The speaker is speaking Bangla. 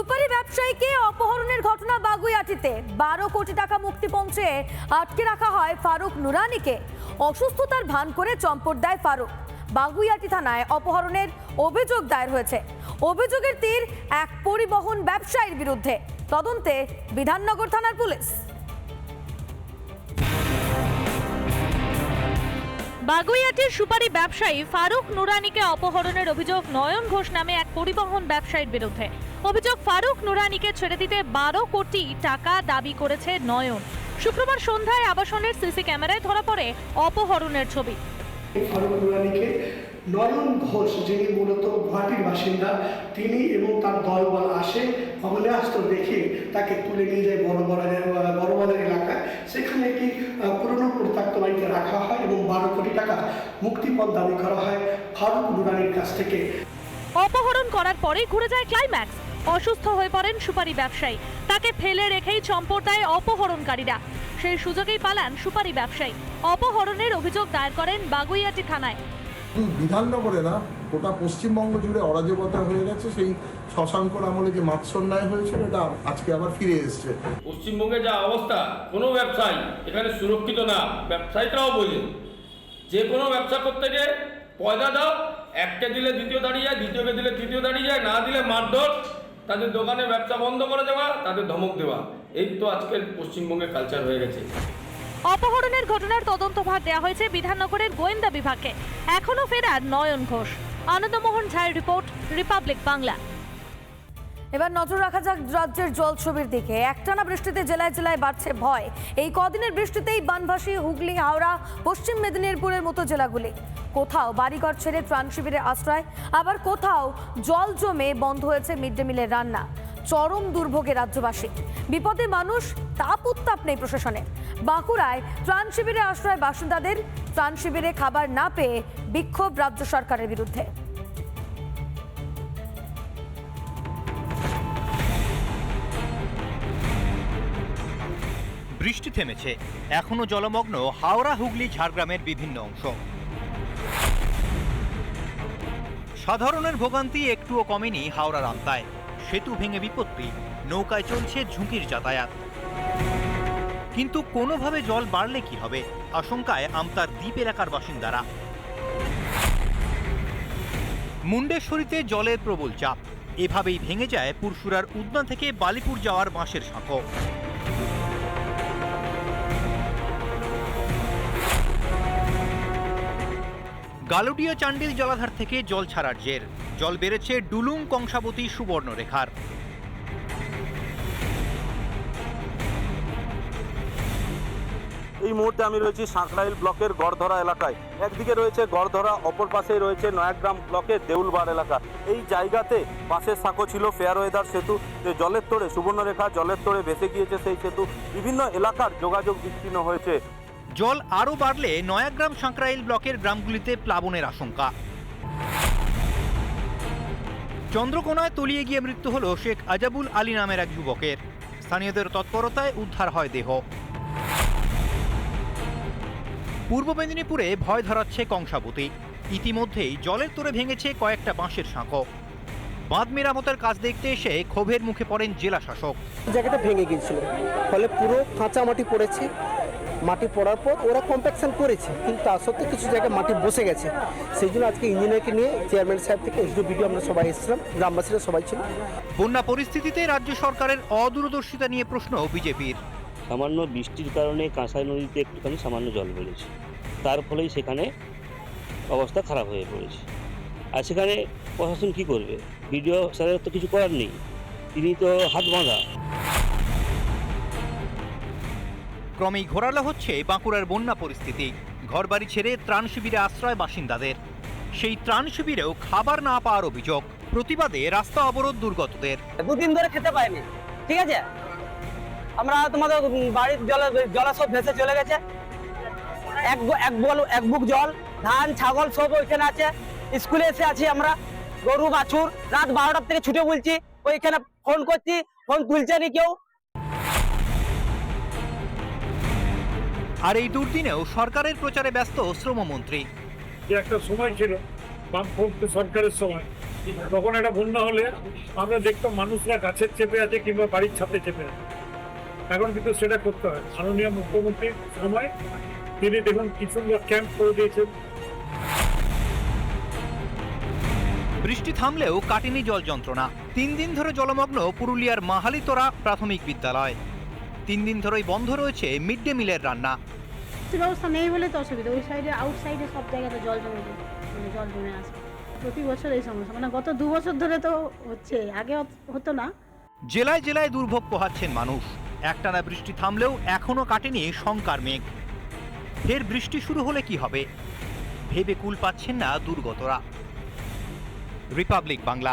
সুপারি ব্যবসায়ীকে অপহরণের ঘটনা বাগুইআটিতে। বারো কোটি টাকা মুক্তি পৌঁছে আটকে রাখা হয় ফারুক নুরানিকে। অসুস্থতার ভান করে চম্পট দেয় ফারুক। বাগুইআটি থানায় অপহরণের অভিযোগ দায়ের হয়েছে। অভিযোগের তীর এক পরিবহন ব্যবসায়ীর বিরুদ্ধে। তদন্তে বিধাননগর থানার পুলিশ। বাগুইয়াটির সুপারি ব্যবসায়ী ফারুক নুরানিকে অপহরণের অভিযোগ নয়ন ঘোষ নামে এক পরিবহন ব্যবসায়ীর বিরুদ্ধে। অভিযোগ ফারুক নুরানিকে ছেড়ে দিতে বারো কোটি টাকা দাবি করেছে নয়ন। শুক্রবার সন্ধ্যায় আবাসনের সিসি ক্যামেরায় ধরা পড়ে অপহরণের ছবি। নয়ন ঘোষ, যিনি মূলত গুয়াহাটির বাসিন্দা, তিনি এবং তার দলবল আসে অগ্নেয়াস্ত্র দেখে তাকে তুলে নিয়ে যায় বড় বড় বাজার এলাকায়। সেখানে একটি পুরনো পরিত্যক্ত বাড়িতে রাখা হয়। বারো কোটি টাকা মুক্তিপণ দাবি করা হয় ফারুক নুরানির কাছ থেকে। অপহরণ করার পরেই ঘুরে যায় ক্লাইম্যাক্স। অসুস্থ হয়ে পড়েন সুপারি ব্যবসায়ী। তাকে ফেলে রেখেই চম্পট দেয় অপহরণকারীরা। সেই সুযোগেই পালান সুপারি ব্যবসায়ী। অপহরণের অভিযোগ দায়ের করেন বাগুইয়াটি থানায়। বিধাননগরে না গোটা পশ্চিমবঙ্গ জুড়ে অরাজকতা হয়ে গেছে। সেই শশাঙ্কর আমলে যে মাৎসন্যায় হয়েছিল এটা আজকে আবার ফিরে এসছে। পশ্চিমবঙ্গে যা অবস্থা কোনো ব্যবসায়ী এখানে সুরক্ষিত না। ব্যবসায়ীরাও বোঝে যে কোনো ব্যবসা করতে গিয়ে পয়সা দাও একটা দিলে দ্বিতীয় দাঁড়িয়ে যায়, দ্বিতীয়কে দিলে তৃতীয় দাঁড়িয়ে যায়, না দিলে মারধর, তাদের দোকানে ব্যবসা বন্ধ করে দেওয়া, তাদের ধমক দেওয়া। এই তো আজকের পশ্চিমবঙ্গের কালচার হয়ে গেছে। অপহরণের ঘটনার তদন্ত ভার দেওয়া হয়েছে বিধাননগরের গোয়েন্দা বিভাগকে। এখনও ফেরার নয়ন ঘোষ। আনন্দমোহন ঝায়ের রিপোর্ট, রিপাবলিক বাংলা। এবার নজর রাখা যাক রাজ্যের জল ছবির দিকে। একটানা বৃষ্টিতে জেলায় জেলায় বাড়ছে ভয়। এই কদিনের বৃষ্টিতেই বানভাসী হুগলি, হাওড়া, পশ্চিম মেদিনীপুরের মতো জেলাগুলি। কোথাও বাড়িঘর ছেড়ে ত্রাণ শিবিরে আশ্রয়, আবার কোথাও জল জমে বন্ধ হয়েছে মিড ডে মিলের রান্না। চরম দুর্ভোগে রাজ্যবাসী। বিপদে মানুষ, তাপ উত্তাপ নেই প্রশাসনে। বাঁকুড়ায় ত্রাণ শিবিরে আশ্রয় বাসিন্দাদের, ত্রাণ শিবিরে খাবার না পেয়ে বিক্ষোভ রাজ্য সরকারের বিরুদ্ধে। বৃষ্টি থেমেছে। এখনও জলমগ্ন হাওড়া, হুগলি, ঝাড়গ্রামের বিভিন্ন অংশ। সাধারণের ভোগান্তি একটুও কমেনি হাওড়া রাস্তায়। সেতু ভেঙে বিপত্তি, নৌকায় চলছে ঝুঁকির যাতায়াত। কিন্তু কোনোভাবে জল বাড়লে কি হবে? আশঙ্কায় আমতার দ্বীপ এলাকার বাসিন্দারা। মুন্ডেশ্বরীতে জলের প্রবল চাপ। এভাবেই ভেঙে যায় পুরসুরার উদনা থেকে বালিপুর যাওয়ার বাঁশের শাঁখো গালুডিয়া চান্ডিল জলাধার থেকে জল ছাড়ার জের। জল বেড়েছে ডুলুং কংসাবতী সুবর্ণরেখার। এই মুহূর্তে আমি রয়েছি সাঁকরাইল ব্লকের গড়ধরা এলাকায়। একদিকে রয়েছে গড়ধরা, অপর পাশে রয়েছে নয়াগ্রাম ব্লকের দেউলবার এলাকা। এই জায়গাতে পাশের সাঁকো ছিল ফেয়ার ওয়েদার সেতু। যে জলের তোড়ে, সুবর্ণরেখা জলের তোড়ে ভেসে গিয়েছে সেই সেতু। বিভিন্ন এলাকার যোগাযোগ বিচ্ছিন্ন হয়েছে। জল আরও বাড়লে নয়াগ্রাম সাঁকরাইল ব্লকের গ্রামগুলিতে প্লাবনের আশঙ্কা। চন্দ্রকোনায় তলিয়ে গিয়ে মৃত্যু হল শেখ আজাবুল আলী নামের এক যুবকের। স্থানীয়দের তৎপরতায় উদ্ধার হয় দেহ। পূর্ব মেদিনীপুরে ভয় ধরাচ্ছে কংসাবতী। ইতিমধ্যেই জলের তোরে ভেঙেছে কয়েকটা বাঁশের শাঁখো বাঁধ মেরামতের কাজ দেখতে এসে ক্ষোভের মুখে পড়েন জেলা শাসক। জায়গাটা ভেঙে গিয়েছিল। ফলে পুরো কাঁচা মাটি পড়েছে। মাটি পড়ার পর ওরা কম্প্যাকশন করেছে। কিন্তু তার সত্ত্বেও কিছু জায়গায় মাটি বসে গেছে। সেই জন্য আজকে ইঞ্জিনিয়ারকে নিয়ে চেয়ারম্যান সাহেব থেকে এসডিও বিডিও আমরা সবাই এসেছিলাম। গ্রামবাসীরা সবাই ছিল। বন্যা পরিস্থিতিতে রাজ্য সরকারের অদূরদর্শিতা নিয়ে প্রশ্ন বিজেপির। সামান্য বৃষ্টির কারণে কাঁসাই নদীতে একটুখানি সামান্য জল বেড়েছে। তার ফলেই সেখানে অবস্থা খারাপ হয়ে পড়েছে। আর সেখানে প্রশাসন কী করবে? বিডিও স্যারের তো কিছু করার নেই। তিনি তো হাত বাঁধা। ক্রমেই ঘোরালো হচ্ছে বাঁকুড়ার বন্যা পরিস্থিতি। ঘরবাড়ি ছেড়ে ত্রাণ শিবিরে আশ্রয় বাসিন্দাদের। সেই ত্রাণ শিবিরেও খাবার না পাওয়ার অভিযোগ, প্রতিবাদে রাস্তা অবরোধ দুর্গতদের। দুদিন ধরে খেতে পাইনি, ঠিক আছে? আমরা তোমাদের বাড়ির জলে জলে ভেসে চলে গেছে। এক এক বল, এক বুক জল, ধান, ছাগল সব ওইখানে আছে। স্কুলে এসে আছি আমরা, গরু, বাছুর, রাত বারোটার থেকে ছুটে বলছি, ওইখানে ফোন করছি, ফোন তুলছে নি কেউ। আর এই দুর্দিনেও সরকারের প্রচারে ব্যস্ত শ্রমমন্ত্রী। যে একটা সময় ছিল বামপন্থী সরকারের সময়। তখন একটা বন্যা হলে আমরা দেখতাম মানুষরা গাছের চেপে আছে কিংবা বাড়ির ছাদে চেপে আছে। এখন কিন্তু সেটা করতে হয়। মাননীয় মুখ্যমন্ত্রীর সময় তিনি দেখুন কি সুন্দর ক্যাম্প করে দিয়েছেন। বৃষ্টি থামলেও কাটেনি জল যন্ত্রণা। তিন দিন ধরে জলমগ্ন পুরুলিয়ার মাহালিতরা প্রাথমিক বিদ্যালয়। তিন দিন ধরেই বন্ধ রয়েছে মিড ডে মিলের রান্না। ব্যবস্থা নেই বলে তো অসুবিধা। ওই সাইডে আউট সাইডে সব জায়গাতে জল জমে মানে জল জমে আসে। প্রতি বছর এই সমস্যা। মানে গত দু বছর ধরে তো হচ্ছে আগে হতো না। জেলায় জেলায় দুর্ভোগ পোহাচ্ছেন মানুষ। একটানা বৃষ্টি থামলেও এখনও কাটেনি শঙ্কার মেঘ। ফের বৃষ্টি শুরু হলে কি হবে? ভেবে কুল পাচ্ছেন না দুর্গতরা। রিপাবলিক বাংলা।